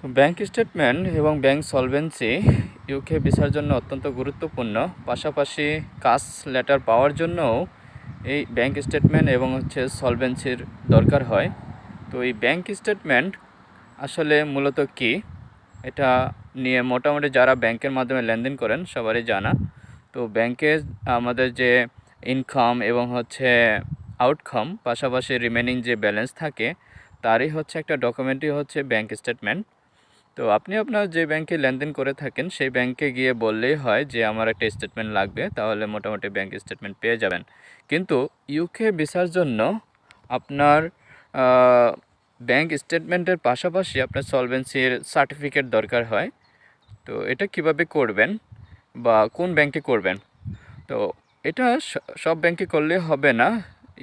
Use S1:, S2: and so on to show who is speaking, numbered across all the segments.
S1: তো bank statement এবং bank solvency UK ভিসার জন্য অত্যন্ত গুরুত্বপূর্ণ। পাশাপাশি কাজ লেটার পাওয়ার জন্যও এই ব্যাংক স্টেটমেন্ট এবং হচ্ছে সলভেন্সির দরকার হয়। তো এই ব্যাংক স্টেটমেন্ট আসলে মূলত কি? এটা নিয়ে মোটামুটি যারা ব্যাংকের মাধ্যমে লেনদেন করেন সবারই জানা। তো ব্যাংকে আমাদের যে ইনকাম এবং হচ্ছে আউটকাম, পাশাপাশি রিমেনিং যে ব্যালেন্স থাকে, তারই হচ্ছে একটা ডকুমেন্টই হচ্ছে ব্যাংক স্টেটমেন্ট। তো আপনি আপনার যে ব্যাংকে লেনদেন করে থাকেন, সেই ব্যাংকে গিয়ে বললেই হয় যে, আমার একটা স্টেটমেন্ট লাগবে। তাহলে মোটামুটি ব্যাংক স্টেটমেন্ট পেয়ে যাবেন। কিন্তু ইউকে ভিসার জন্য আপনার ব্যাংক স্টেটমেন্টের পাশাপাশি আপনার সলভেন্সির সার্টিফিকেট দরকার হয়। তো এটা কীভাবে করবেন বা কোন ব্যাংকে করবেন? তো এটা সব ব্যাংকে করলে হবে না।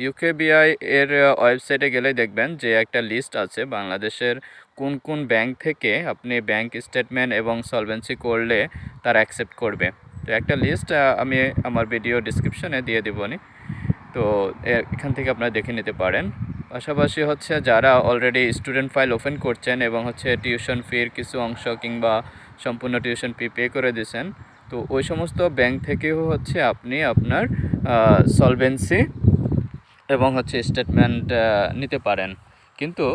S1: ইউকে ইউকেবিআই এর ওয়েবসাইটে গেলে দেখবেন যে, একটা লিস্ট আছে। বাংলাদেশের কোন কোন ব্যাংক থেকে আপনি ব্যাংক স্টেটমেন্ট এবং সলভেন্সি করলে তারা অ্যাকসেপ্ট করবে। তো একটা লিস্ট আমি আমার ভিডিও ডিসক্রিপশনে দিয়ে দেবনি তো এখান থেকে আপনারা দেখে নিতে পারেন। পাশাপাশি হচ্ছে যারা অলরেডি স্টুডেন্ট ফাইল ওপেন করছেন এবং হচ্ছে টিউশন ফির কিছু অংশ কিংবা সম্পূর্ণ টিউশন ফি পে করে দিয়েছেন, তো ওই সমস্ত ব্যাংক থেকেও হচ্ছে আপনি আপনার সলভেন্সি এবং হচ্ছে স্টেটমেন্ট নিতে পারেন। কিন্তু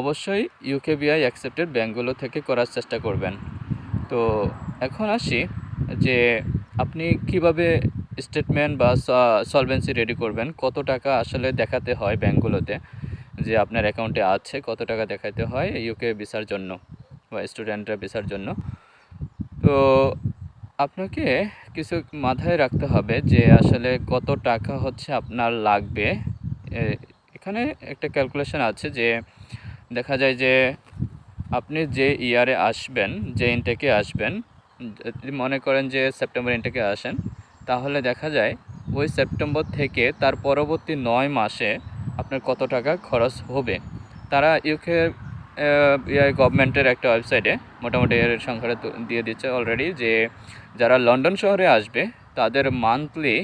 S1: অবশ্যই ইউকেবিআই অ্যাকসেপ্টেড ব্যাঙ্কগুলো থেকে করার চেষ্টা করবেন। তো এখন আসি যে আপনি কীভাবে স্টেটমেন্ট বা সলভেন্সি রেডি করবেন, কত টাকা আসলে দেখাতে হয় ব্যাঙ্কগুলোতে, যে আপনার অ্যাকাউন্টে আছে, কত টাকা দেখাতে হয় ইউকে ভিসার জন্য বা স্টুডেন্টরা ভিসার জন্য। তো আপনাকে কিছু মাথায় রাখতে হবে যে আসলে কত টাকা হচ্ছে আপনার লাগবে এখানে একটা ক্যালকুলেশন আছে যে দেখা যায় যে আপনি যে ইয়ারে আসবেন, যে ইনটেকে আসবেন, যদি মনে করেন যে সেপ্টেম্বর ইনটেকে আসেন, তাহলে দেখা যায় ওই সেপ্টেম্বর থেকে তার পরবর্তী নয় মাসে আপনার কত টাকা খরচ হবে। তারা ইউকে গভর্নমেন্টের একটা ওয়েবসাইটে মোটামুটি এর সংখ্যাটা দিয়ে দিচ্ছে অলরেডি যে যারা লন্ডন শহরে আসবে, তাদের মান্থলি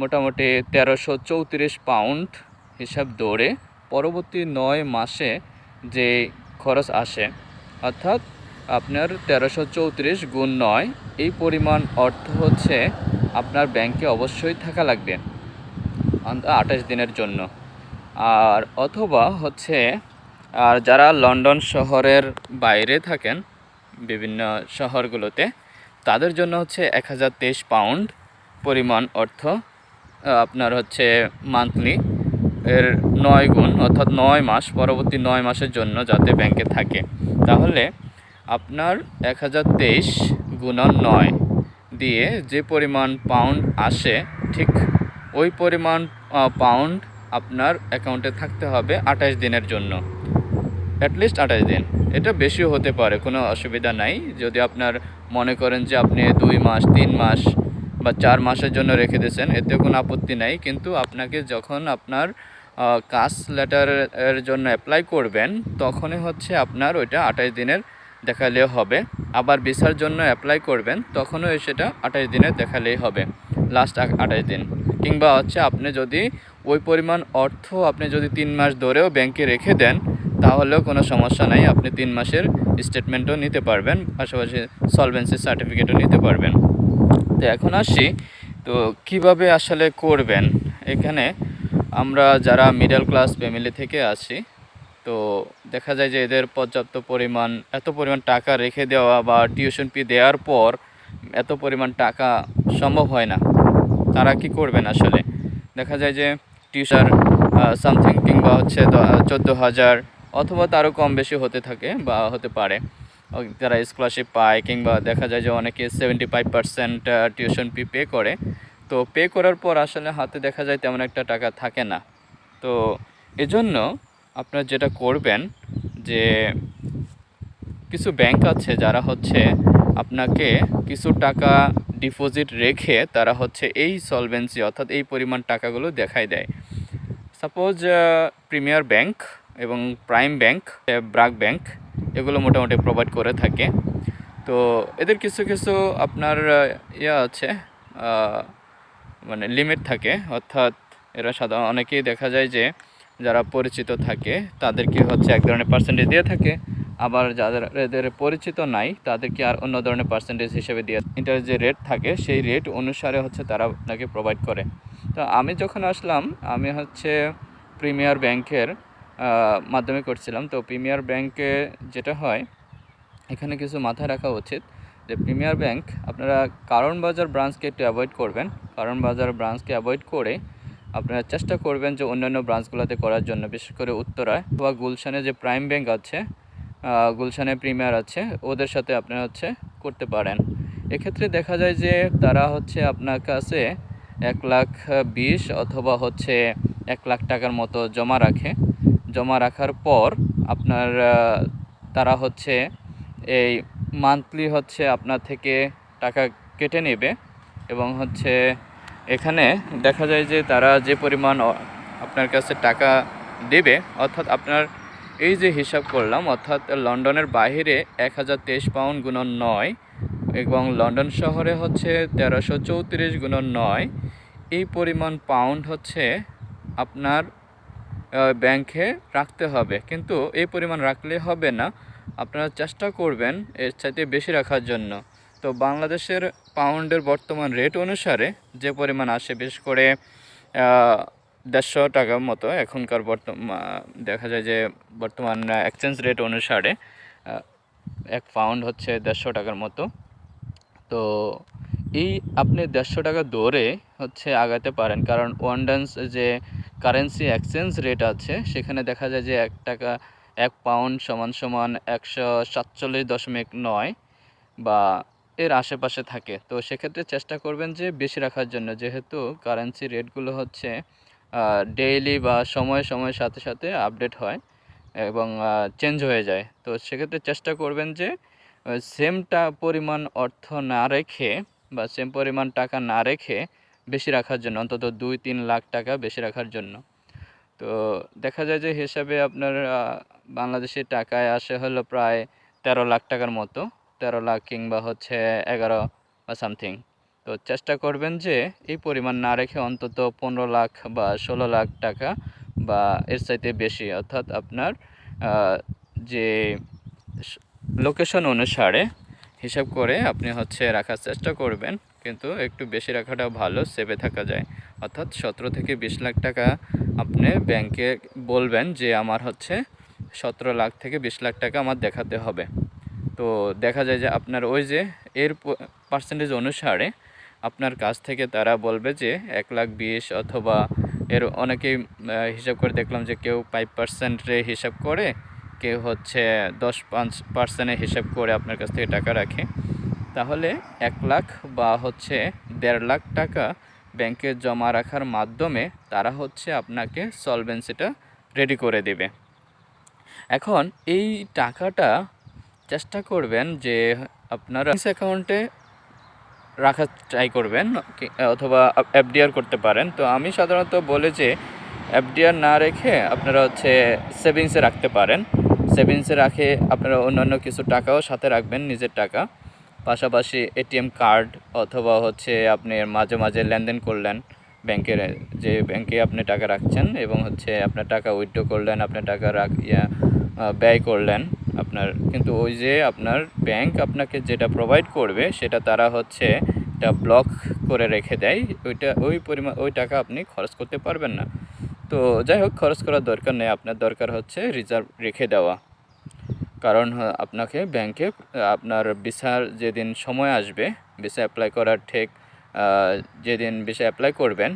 S1: মোটামুটি তেরোশো চৌত্রিশ পাউন্ড হিসাব দৌড়ে পরবর্তী নয় মাসে যে খরচ আসে, অর্থাৎ আপনার তেরোশো চৌত্রিশ গুণ নয়, এই পরিমাণ অর্থ হচ্ছে আপনার ব্যাংকে অবশ্যই থাকা লাগবে আঠাশ দিনের জন্য। আর অথবা হচ্ছে, আর যারা লন্ডন শহরের বাইরে থাকেন, বিভিন্ন শহরগুলোতে, তাদের জন্য হচ্ছে এক হাজার তেইশ পাউন্ড পরিমাণ অর্থ আপনার হচ্ছে মান্থলি এর নয় গুণ, অর্থাৎ নয় মাস, পরবর্তী নয় মাসের জন্য যাতে ব্যাংকে থাকে। তাহলে আপনার এক হাজার তেইশ গুণন নয় দিয়ে যে পরিমাণ পাউন্ড আসে, ঠিক ওই পরিমাণ পাউন্ড আপনার অ্যাকাউন্টে থাকতে হবে আঠাশ দিনের জন্য। অ্যাটলিস্ট আঠাশ দিন। এটা বেশিও হতে পারে, কোনো অসুবিধা নাই। যদি আপনার মনে করেন যে আপনি দুই মাস, তিন মাস বা চার মাসের জন্য রেখে দিয়েছেন, এতে কোনো আপত্তি নাই। কিন্তু আপনাকে যখন আপনার কাস্ট লেটারের জন্য অ্যাপ্লাই করবেন, তখনই হচ্ছে আপনার ওইটা আঠাশ দিনের দেখালেও হবে। আবার ভিসার জন্য অ্যাপ্লাই করবেন, তখনও সেটা আঠাশ দিনের দেখালেই হবে লাস্ট আঠাশ দিন। কিংবা হচ্ছে আপনি যদি ওই পরিমাণ অর্থ আপনি যদি তিন মাস ধরেও ব্যাংকে রেখে দেন, তাহলেও কোনো সমস্যা নাই, আপনি তিন মাসের স্টেটমেন্টও নিতে পারবেন, পাশাপাশি সলভেন্সি সার্টিফিকেটও নিতে পারবেন। তো এখন আসি, তো কীভাবে আসলে করবেন? এখানে আমরা যারা মিডল ক্লাস ফ্যামিলি থেকে আসি তো দেখা যায় যে এদের পর্যাপ্ত পরিমাণ, এত পরিমাণ টাকা রেখে দেওয়া বা টিউশন ফি দেওয়ার পর এত পরিমাণ টাকা সম্ভব হয় না। তারা কি করবেন আসলে? দেখা যায় যে টিউশন সামথিং কিংবা হচ্ছে চোদ্দ হাজার অথবা তারও কম বেশি হতে থাকে বা হতে পারে। যারা স্কলারশিপ পায় কিংবা দেখা যায় যে অনেকে seventy five percent tuition fee pay করে তো পে করার পর আসলে হাতে দেখা যায় তেমন একটা টাকা থাকে না। তো এজন্য আপনার যেটা করবেন যে কিছু ব্যাংক আছে যারা হচ্ছে আপনাকে কিছু টাকা ডিপোজিট রেখে তারা হচ্ছে এই সলভেন্সি অর্থাৎ এই পরিমাণ টাকাগুলো দেখায় দেয়। সাপোজ প্রিমিয়ার ব্যাংক এবং প্রাইম ব্যাংক ব্রাক ব্যাংক এগুলো মোটামুটি প্রোভাইড করে থাকে। তো এদের কিছু কিছু আপনার ইয়ে আছে মানে লিমিট থাকে। অর্থাৎ এরা সাধারণ, অনেকেই দেখা যায় যে যারা পরিচিত থাকে, তাদেরকে হচ্ছে এক ধরনের পার্সেন্টেজ দিয়ে থাকে। আবার যাদের এদের পরিচিত নাই, তাদেরকে আর অন্য ধরনের পার্সেন্টেজ হিসেবে দিয়ে ইন্টারেস্ট যে রেট থাকে, সেই রেট অনুসারে হচ্ছে তারা আপনাকে প্রোভাইড করে। তো আমি যখন আসলাম, আমি হচ্ছে প্রিমিয়ার ব্যাংকের মাধ্যমে করছিলাম। তো প্রিমিয়ার ব্যাংকে যেটা হয়, এখানে কিছু মাথায় রাখা উচিত যে প্রিমিয়ার ব্যাংক, আপনারা কারণ বাজার ব্রাঞ্চকে একটু অ্যাভয়েড করবেন। কারণ বাজার ব্রাঞ্চকে অ্যাভয়েড করে আপনারা চেষ্টা করবেন যে অন্যান্য ব্রাঞ্চগুলোতে করার জন্য, বিশেষ করে উত্তরায় বা গুলশানে যে প্রাইম ব্যাংক আছে গুলশানে প্রিমিয়ার আছে, ওদের সাথে আপনারা হচ্ছে করতে পারেন। এক্ষেত্রে দেখা যায় যে তারা হচ্ছে আপনার কাছে এক লাখ বিশ অথবা হচ্ছে এক লাখ টাকার মতো জমা রাখে। জমা রাখার পর আপনার তারা হচ্ছে এই মান্থলি হচ্ছে আপনার থেকে টাকা কেটে নেবে এবং হচ্ছে এখানে দেখা যায় যে তারা যে পরিমাণ আপনার কাছে টাকা দেবে, অর্থাৎ আপনার এই যে হিসাব করলাম, অর্থাৎ লন্ডনের বাইরে এক হাজার তেইশ পাউন্ড গুণন নয় এবং লন্ডন শহরে হচ্ছে তেরোশো চৌত্রিশ গুণন নয়, এই পরিমাণ পাউন্ড হচ্ছে আপনার ব্যাংকে রাখতে হবে। কিন্তু এই পরিমাণ রাখলে হবে না। আপনারা চেষ্টা করবেন এর চাইতে বেশি রাখার জন্য। তো বাংলাদেশের পাউন্ডের বর্তমান রেট অনুসারে যে পরিমাণ আসে, বিশেষ করে দেড়শো টাকার মতো এখনকার বর্তমান দেখা যায় যে বর্তমান এক্সচেঞ্জ রেট অনুসারে এক পাউন্ড হচ্ছে দেড়শো টাকার মতো। তো এই আপনি দেড়শো টাকা দরে হচ্ছে আগাতে পারেন। কারণ ওয়ান ডান্স যে কারেন্সি এক্সচেঞ্জ রেট আছে, সেখানে দেখা যায় যে এক টাকা, এক পাউন্ড সমান সমান একশো সাতচল্লিশ দশমিক নয় বা এর আশেপাশে থাকে। তো সেক্ষেত্রে চেষ্টা করবেন যে বেশি রাখার জন্য। যেহেতু কারেন্সি রেটগুলো হচ্ছে ডেইলি বা সময় সময়ের সাথে সাথে আপডেট হয় এবং চেঞ্জ হয়ে যায়। তো সেক্ষেত্রে চেষ্টা করবেন যে সেমটা পরিমাণ অর্থ না রেখে বা সেম পরিমাণ টাকা না রেখে বেশি রাখার জন্য অন্তত দুই তিন লাখ টাকা বেশি রাখার জন্য। তো দেখা যায় যে হিসাবে আপনার আহ, বাংলাদেশি টাকায় আসে হলো প্রায় তেরো লাখ টাকার মতো তেরো লাখ কিংবা হচ্ছে এগারো বা সামথিং তো চেষ্টা করবেন যে এই পরিমাণ না রেখে অন্তত পনেরো লাখ বা ষোলো লাখ টাকা বা এর চাইতে বেশি অর্থাৎ আপনার যে লোকেশন অনুসারে হিসাব করে আপনি হচ্ছে রাখার চেষ্টা করবেন, কিন্তু একটু বেশি রাখাটাও ভালো সেভে থাকা যায়। অর্থাৎ সতেরো থেকে বিশ লাখ টাকা আপনি ব্যাংকে বলবেন যে আমার হচ্ছে সতেরো লাখ থেকে বিশ লাখ টাকা আমার দেখাতে হবে। তো দেখা যায় যে আপনার ওই যে এর পার্সেন্টেজ অনুসারে আপনার কাছ থেকে তারা বলবে যে এক লাখ বিশ অথবা এর অনেকেই হিসাব করে দেখলাম যে কেউ ফাইভ পার্সেন্টে হিসাব করে কেউ হচ্ছে দশ পাঁচ পার্সেন্টে হিসাব করে আপনার কাছ থেকে টাকা রাখে, তাহলে এক লাখ বা হচ্ছে দেড় লাখ টাকা ব্যাংকে জমা রাখার মাধ্যমে তারা হচ্ছে আপনাকে সলভেন্সিটা রেডি করে দেবে। এখন এই টাকাটা চেষ্টা করবেন যে আপনারা অ্যাকাউন্টে রাখার ট্রাই করবেন অথবা এফডিআর করতে পারেন। তো আমি সাধারণত বলে যে এফডিআর না রেখে আপনারা হচ্ছে সেভিংসে রাখতে পারেন। সেভিংসে রাখে আপনারা অন্যান্য কিছু টাকাও সাথে রাখবেন নিজের টাকা। পাশাপাশি এটিএম কার্ড অথবা হচ্ছে আপনি মাঝে মাঝে লেনদেন করলেন ব্যাংকের, যে ব্যাংকে আপনি টাকা রাখছেন এবং হচ্ছে আপনার টাকা উইথড্র করলেন, আপনার টাকা রাখ, ইয়া ব্যয় করলেন আপনার। কিন্তু ওই যে আপনার ব্যাংক আপনাকে যেটা প্রোভাইড করবে সেটা তারা হচ্ছে এটা ব্লক করে রেখে দেয়। ওইটা, ওই পরিমাণ ওই টাকা আপনি খরচ করতে পারবেন না। তো যাই হোক, খরচ করার দরকার নেই। আপনার দরকার হচ্ছে রিজার্ভ রেখে দেওয়া। কারণ আপনাকে ব্যাংকে আপনার ভিসার যেদিন সময় আসবে, ভিসা অ্যাপ্লাই করার ঠিক যেদিন ভিসা অ্যাপ্লাই করবেন,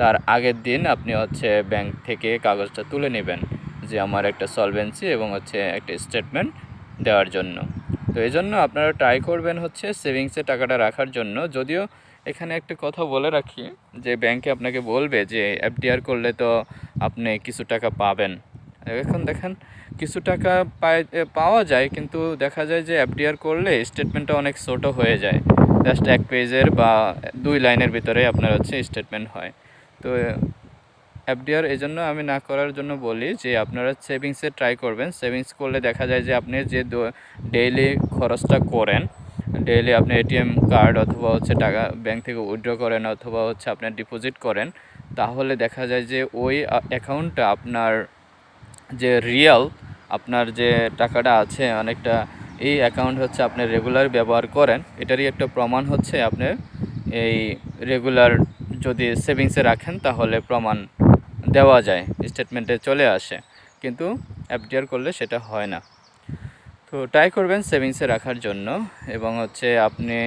S1: তার আগের দিন আপনি হচ্ছে ব্যাংক থেকে কাগজটা তুলে নেবেন যে আমার একটা সলভেন্সি এবং হচ্ছে একটা স্টেটমেন্ট দেওয়ার জন্য। তো এই জন্য আপনারা ট্রাই করবেন হচ্ছে সেভিংসে টাকাটা রাখার জন্য। যদিও এখানে একটা কথা বলে রাখি যে ব্যাংকে আপনাকে বলবে যে এফডিআর করলে তো আপনি কিছু টাকা পাবেন। এখন দেখেন, কিছু টাকা পাওয়া যায়, কিন্তু দেখা যায় যে এফডিআর করলে স্টেটমেন্টটা অনেক ছোট হয়ে যায়। জাস্ট এক পেজের বা দুই লাইনের ভিতরে আপনার হচ্ছে স্টেটমেন্ট হয়। তো, এফডিআর এই জন্য আমি না করার জন্য বলি যে আপনারা সেভিংসে ট্রাই করবেন। সেভিংস করলে দেখা যায় যে আপনি যে ডেইলি খরচটা করেন ডেইলি আপনি এটিএম কার্ড অথবা হচ্ছে টাকা ব্যাংক থেকে উইড্র করেন অথবা হচ্ছে আপনার ডিপোজিট করেন, তাহলে দেখা যায় যে ওই অ্যাকাউন্টটা আপনার যে রিয়াল আপনার যে টাকাটা আছে অনেকটা, এই অ্যাকাউন্ট হচ্ছে আপনি রেগুলার ব্যবহার করেন। এটারই একটা প্রমাণ হচ্ছে আপনার এই রেগুলার যদি সেভিংসে রাখেন তাহলে প্রমাণ দেওয়া যায় স্টেটমেন্টে চলে আসে। কিন্তু এফডিআর করলে সেটা হয় না। তো ট্রাই করবেন সেভিংসে রাখার জন্য এবং হচ্ছে আপনি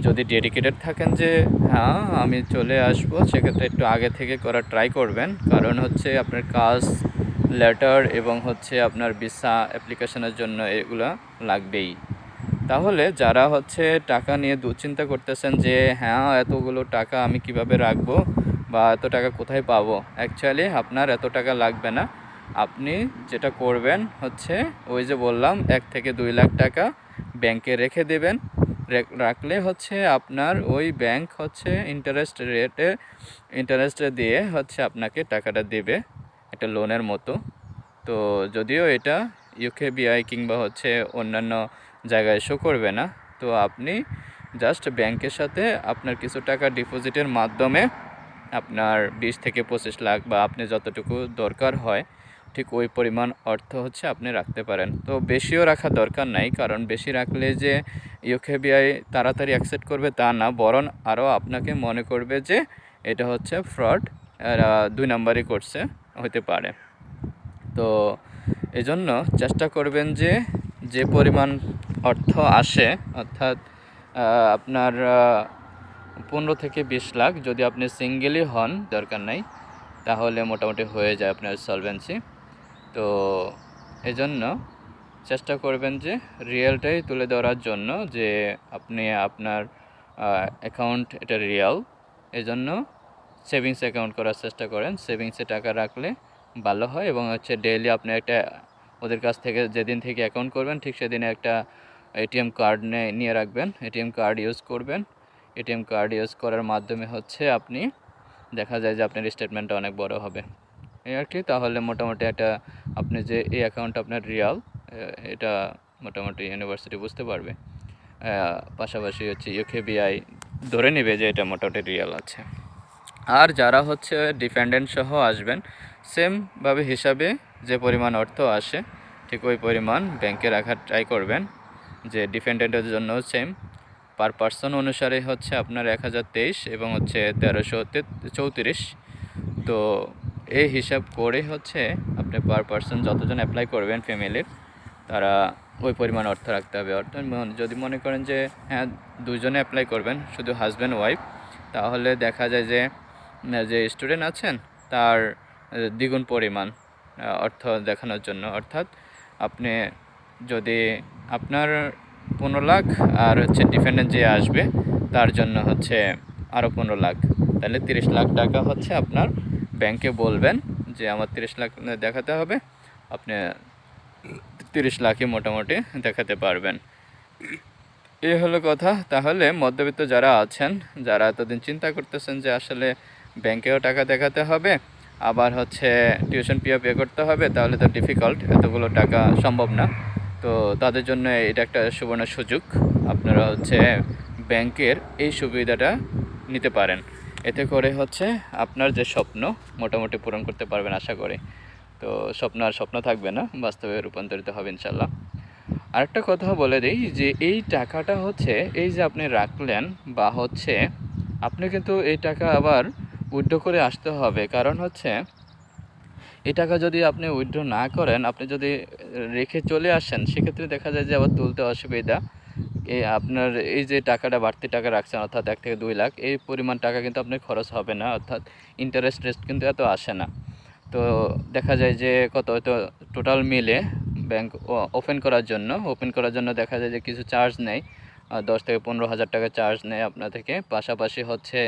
S1: যদি ডেডিকেটেড থাকেন যে হ্যাঁ আমি চলে আসব, সেক্ষেত্রে একটু আগে থেকে করা ট্রাই করবেন। কারণ হচ্ছে আপনার কাজ লেটার এবং হচ্ছে আপনার ভিসা অ্যাপ্লিকেশনের জন্য এগুলো লাগবেই। তাহলে যারা হচ্ছে টাকা নিয়ে দুশ্চিন্তা করতেছেন যে হ্যাঁ এতগুলো টাকা আমি কীভাবে রাখব বা এত টাকা কোথায় পাবো? অ্যাকচুয়ালি আপনার এত টাকা লাগবে না। আপনি যেটা করবেন হচ্ছে, ওই যে বললাম, এক থেকে দুই লাখ টাকা ব্যাংকে রেখে দেবেন। রেখ- রাখলে হচ্ছে আপনার ওই ব্যাংক হচ্ছে ইন্টারেস্ট রেটে ইন্টারেস্ট দিয়ে হচ্ছে আপনাকে টাকাটা দেবে। একটা লোনের মতো। তো যদিও এটা ইউকেবিআই কিংবা হচ্ছে অন্যান্য জায়গায় শো করবে না, তো আপনি জাস্ট ব্যাংকের সাথে আপনার কিছু টাকা ডিপোজিটের মাধ্যমে আপনার বিশ থেকে পঁচিশ লাখ বা আপনি যতটুকু দরকার হয়, ঠিক ওই পরিমাণ অর্থ হচ্ছে আপনি রাখতে পারেন। তো বেশিও রাখা দরকার নাই, কারণ বেশি রাখলে যে ইউকে ইউকেবিআই তাড়াতাড়ি অ্যাকসেপ্ট করবে তা না, বরং আরও আপনাকে মনে করবে যে এটা হচ্ছে ফ্রড দুই নাম্বারই করছে। হতে পারে। তো এজন্য চেষ্টা করবেন যে যে পরিমাণ অর্থ আসে, অর্থাৎ আপনার পনেরো থেকে বিশ লাখ যদি আপনি সিঙ্গেলই হন, দরকার নাই, তাহলে মোটামুটি হয়ে যায় আপনার সলভেন্সি তো এজন্য চেষ্টা করবেন যে রিয়েলটাই তুলে ধরার জন্য যে আপনি আপনার অ্যাকাউন্ট এটা রিয়েল এজন্য সেভিংস অ্যাকাউন্ট করার চেষ্টা করেন। সেভিংসে টাকা রাখলে ভালো হয় এবং হচ্ছে ডেইলি আপনি একটা, ওদের কাছ থেকে যেদিন থেকে অ্যাকাউন্ট করবেন, ঠিক সেদিনে একটা এটিএম কার্ড নিয়ে রাখবেন। এটিএম কার্ড ইউজ করবেন। এটিএম কার্ড ইউজ করার মাধ্যমে হচ্ছে আপনি দেখা যায় যে আপনার স্টেটমেন্টটা অনেক বড় হবে। এই আর কি, তাহলে মোটামুটি একটা আপনি যে এই অ্যাকাউন্ট আপনার রিয়াল এটা মোটামুটি ইউনিভার্সিটি বুঝতে পারবে। পাশাপাশি হচ্ছে ইউকেবিআই ধরে নেবে যে এটা মোটামুটি রিয়াল আছে। আর যারা হচ্ছে ডিপেন্ডেন্ট সহ আসবেন সেমভাবে হিসাবে যে পরিমাণ অর্থ আসে, ঠিক ওই পরিমাণ ব্যাংকে রাখার ট্রাই করবেন। যে ডিপেন্ডেন্টের জন্য সেম পার পার্সন অনুসারে হচ্ছে আপনার এক হাজার তেইশ এবং হচ্ছে তেরোশো চৌত্রিশ। তো এই হিসাব করে হচ্ছে আপনি পার পার্সন যতজন অ্যাপ্লাই করবেন ফ্যামিলির তারা ওই পরিমাণ অর্থ রাখতে হবে। অর্থাৎ যদি মনে করেন যে হ্যাঁ দুজনে অ্যাপ্লাই করবেন, শুধু হাজব্যান্ড ওয়াইফ তাহলে দেখা যায় যে যে স্টুডেন্ট আছেন, তার দ্বিগুণ পরিমাণ অর্থ দেখানোর জন্য। অর্থাৎ আপনি যদি আপনার পনেরো লাখ আর হচ্ছে ডিফেন্ডেন্ট যে আসবে, তার জন্য হচ্ছে আরও পনেরো লাখ। তাহলে তিরিশ লাখ টাকা হচ্ছে আপনার ব্যাংকে বলবেন যে, আমার তিরিশ লাখ দেখাতে হবে। আপনি তিরিশ লাখই মোটামুটি দেখাতে পারবেন। এই হলো কথা। তাহলে মধ্যবিত্ত যারা আছেন, যারা এতদিন চিন্তা করতেছেন যে আসলে ব্যাংকেও টাকা দেখাতে হবে, আবার হচ্ছে টিউশন পিও পে করতে হবে, তাহলে তো ডিফিকাল্ট এতগুলো টাকা সম্ভব না। তো তাদের জন্য এটা একটা সুবর্ণ সুযোগ, আপনারা হচ্ছে ব্যাংকের এই সুবিধাটা নিতে পারেন। এতে করে হচ্ছে আপনার যে স্বপ্ন, মোটামুটি পূরণ করতে পারবেন আশা করি। তো স্বপ্ন আর স্বপ্ন থাকবে না, বাস্তবে রূপান্তরিত হবে ইনশাল্লাহ আরেকটা কথা বলে দিই যে এই টাকাটা হচ্ছে, এই যে আপনি রাখলেন বা হচ্ছে, আপনি কিন্তু এই টাকা আবার উইথড্র করে আসতে হবে। কারণ হচ্ছে এই টাকা যদি আপনি উইথড্র না করেন আপনি যদি রেখে চলে আসেন সেক্ষেত্রে দেখা যায় যে আবার তুলতে অসুবিধা। এই আপনার এই যে টাকাটা বাড়তি টাকা রাখছেন অর্থাৎ এক থেকে দুই লাখ এই পরিমাণ টাকা কিন্তু আপনার খরচ হবে না অর্থাৎ ইন্টারেস্ট রেস্ট কিন্তু এত আসে না। তো দেখা যায় যে কত হয়তো টোটাল মিলে ব্যাংক ওপেন করার জন্য ওপেন করার জন্য দেখা যায় যে কিছু চার্জ আহ, দশ থেকে পনেরো হাজার টাকা চার্জ নেয় আপনার থেকে। পাশাপাশি হচ্ছে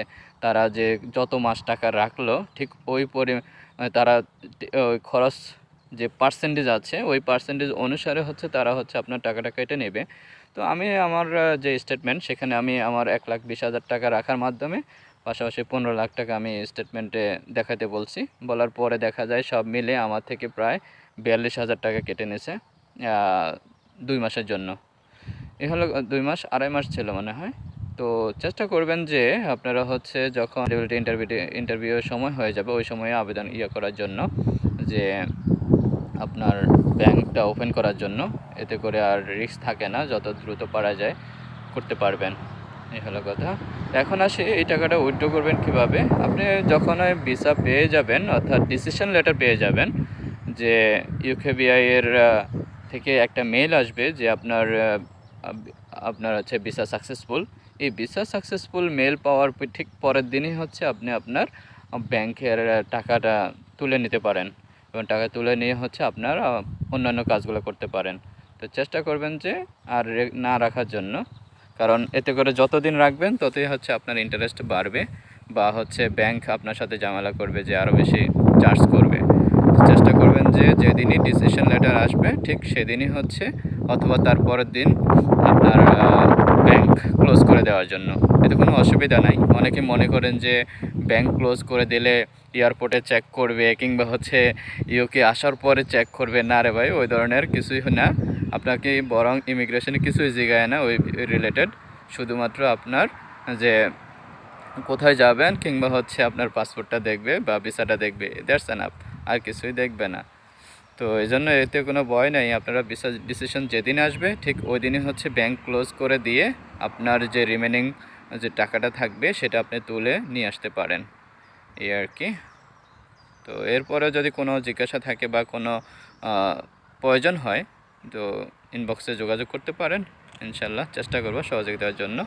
S1: তারা যে যত মাস টাকা রাখল, ঠিক ওই পরি তারা ওই খরচ যে পার্সেন্টেজ আছে, ওই পার্সেন্টেজ অনুসারে হচ্ছে তারা হচ্ছে আপনার টাকাটা কেটে নেবে। তো আমি আমার যে স্টেটমেন্ট সেখানে আমি আমার এক লাখ বিশ হাজার টাকা রাখার মাধ্যমে পাশাপাশি পনেরো লাখ টাকা আমি স্টেটমেন্টে দেখাতে বলছি। বলার পরে দেখা যায় সব মিলে আমার থেকে প্রায় বিয়াল্লিশ হাজার টাকা কেটে নিয়েছে দুই মাসের জন্য। এ হলো দুই মাস আড়াই মাস ছিল মনে হয়। তো চেষ্টা করবেন যে আপনারা হচ্ছে যখন ইন্টারভিউ ইন্টারভিউয়ের সময় হয়ে যাবে ওই সময়ে আবেদন ইয়ে করার জন্য যে আপনার ব্যাংকটা ওপেন করার জন্য। এতে করে আর রিস্ক থাকে না যত দ্রুত পারা যায় করতে পারবেন। এই হলো কথা। এখন আসে এই টাকাটা উইথড্র করবেন কীভাবে? আপনি যখন ভিসা পেয়ে যাবেন অর্থাৎ ডিসিশন লেটার পেয়ে যাবেন যে ইউকেবিআই এর আহ, থেকে একটা মেল আসবে যে আপনার আপনার হচ্ছে ভিসা সাকসেসফুল এই ভিসা সাকসেসফুল মেল পাওয়ার ঠিক পরের দিনই হচ্ছে আপনি আপনার ব্যাংকের টাকাটা তুলে নিতে পারেন। এবং টাকা তুলে নিয়ে হচ্ছে আপনার অন্যান্য কাজগুলো করতে পারেন। তো চেষ্টা করবেন যে আর না রাখার জন্য। কারণ এতে করে যতদিন রাখবেন, ততই হচ্ছে আপনার ইন্টারেস্ট বাড়বে। বা হচ্ছে ব্যাংক আপনার সাথে ঝামেলা করবে যে আরও বেশি চার্জ করবে। করবেন যে যেদিনই ডিসিশন লেটার আসবে, ঠিক সেদিনই হচ্ছে, অথবা তার পরের দিন আপনার ব্যাংক ক্লোজ করে দেওয়ার জন্য। এতে কোনো অসুবিধা নাই। অনেকে মনে করেন যে ব্যাংক ক্লোজ করে দিলে এয়ারপোর্টে চেক করবে, কিংবা হচ্ছে ইউকে আসার পরে চেক করবে। না রে ভাই, ওই ধরনের কিছুই না। আপনাকে বরং ইমিগ্রেশনে কিছুই জিগায় না, ওই রিলেটেড শুধুমাত্র আপনার যে কোথায় যাবেন, কিংবা হচ্ছে আপনার পাসপোর্টটা দেখবে বা ভিসাটা দেখবে দ্যাটস এনাফ আর কিছুই দেখবে না। তো এই জন্য এতে কোনো ভয় নেই, আপনারা ডিসিশন যেদিন আসবে, ঠিক ওই দিনই হচ্ছে ব্যাংক ক্লোজ করে দিয়ে আপনার যে রিমেনিং যে টাকাটা থাকবে, সেটা আপনি তুলে নিয়ে আসতে পারেন। এই আর কি। তো এরপরে যদি কোনো জিজ্ঞাসা থাকে বা কোনো প্রয়োজন হয়, তো ইনবক্সে যোগাযোগ করতে পারেন। ইনশাল্লাহ চেষ্টা করব সহযোগিতার জন্য।